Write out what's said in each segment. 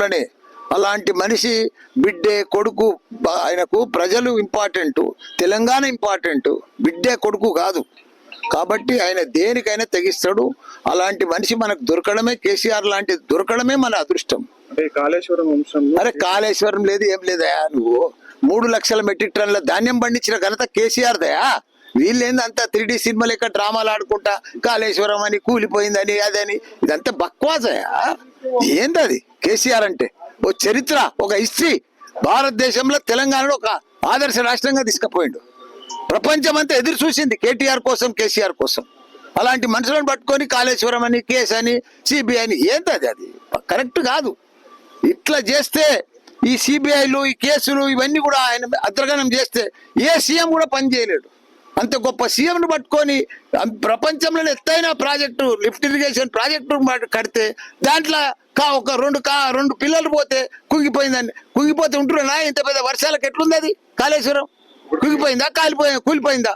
లోనే అలాంటి మనిషి బిడ్డే కొడుకు ఆయనకు ప్రజలు ఇంపార్టెంట్. తెలంగాణ ఇంపార్టెంట్. బిడ్డే కొడుకు కాదు. కాబట్టి ఆయన దేనికైనా తెగిస్తాడు. అలాంటి మనిషి మనకు దొరకడమే కేసీఆర్ లాంటి దొరకడమే మన అదృష్టం. అంటే కాళేశ్వరం అరే కాళేశ్వరం లేదు ఏం లేదయా నువ్వు? మూడు లక్షల మెట్రిక్ టన్నుల ధాన్యం పండించిన ఘనత కేసీఆర్ దయా వీళ్ళేందంతా త్రీ డి సినిమా లెక్క డ్రామాలు ఆడుకుంటా కాళేశ్వరం అని కూలిపోయిందని అదని ఇదంతా బక్వాసయా? ఏంది అది కేసీఆర్ అంటే ఓ చరిత్ర ఒక హిస్టరీ. భారతదేశంలో తెలంగాణలో ఒక ఆదర్శ రాష్ట్రంగా తీసుకుపోయిండు. ప్రపంచం అంతా ఎదురు చూసింది కేటీఆర్ కోసం కేసీఆర్ కోసం. అలాంటి మనుషులను పట్టుకొని కాళేశ్వరం అని కేసు అని సిబిఐ అని ఏంటది అది? కరెక్ట్ కాదు. ఇట్లా చేస్తే ఈ సిబిఐలు ఈ కేసులు ఇవన్నీ కూడా ఆయన అద్రగణం చేస్తే ఏ సీఎం కూడా పని చేయలేడు. అంత గొప్ప సీఎంను పట్టుకొని ప్రపంచంలోనే ఎత్తైన ప్రాజెక్టు లిఫ్ట్ ఇరిగేషన్ ప్రాజెక్టు కడితే దాంట్లో కా ఒక రెండు కా రెండు పిల్లలు పోతే కుంగిపోయిందని కుంగిపోతే ఉంటున్నా ఇంత పెద్ద వర్షాలకు ఎట్లుంది అది? కాళేశ్వరం? కుంగిపోయిందా? కాలిపోయిందా కూలిపోయిందా?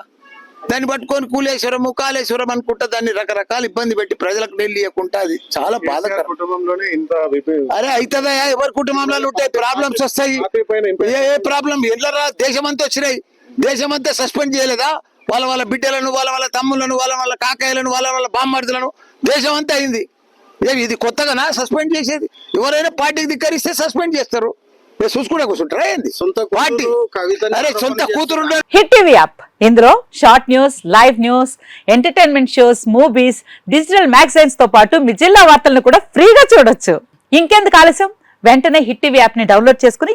దాన్ని పట్టుకొని కూలేశ్వరము కాళేశ్వరం అనుకుంటా దాన్ని రకరకాల ఇబ్బంది పెట్టి ప్రజలకు నీళ్ళు ఇవ్వకుండా అది చాలా బాధకరం. కుటుంబంలోనే ఇంత విపి- అరే అవుతుందయ్యా ఎవరి కుటుంబంలో ఉంటాయి ప్రాబ్లమ్స్ వస్తాయి. ఏ ఏ ప్రాబ్లం ఎల్లరా దేశమంతా వచ్చినాయి. దేశమంతా సస్పెండ్ చేయలేదా? వాళ్ళ వాళ్ళ బిడ్డలను వాళ్ళ వాళ్ళ తమ్ములను వాళ్ళ వాళ్ళ కాకాయలను వాళ్ళ వాళ్ళ బామ్మర్దులను దేశం అంతా అయింది. ఏమి ఇది కొత్తగానా? సస్పెండ్ చేసేది? ఎవరైనా పార్టీకి ధిక్కరిస్తే సస్పెండ్ చేస్తారు. ఏ చూసుకుంటే కూర్చుంటారా ఏంది? సొంత కూతురు పార్టీ. కవితని అరే సొంత కూతురు హిట్ టీవీ యాప్. ఇందులో short news live news entertainment shows movies digital మ్యాగజైన్స్తో పాటు మీ జిల్లా వార్తలను కూడా ఫ్రీగా చూడొచ్చు. ఇంకెందుకు ఆలస్యం? వెంటనే హిట్ టీవీ యాప్ని డౌన్లోడ్ చేసుకుని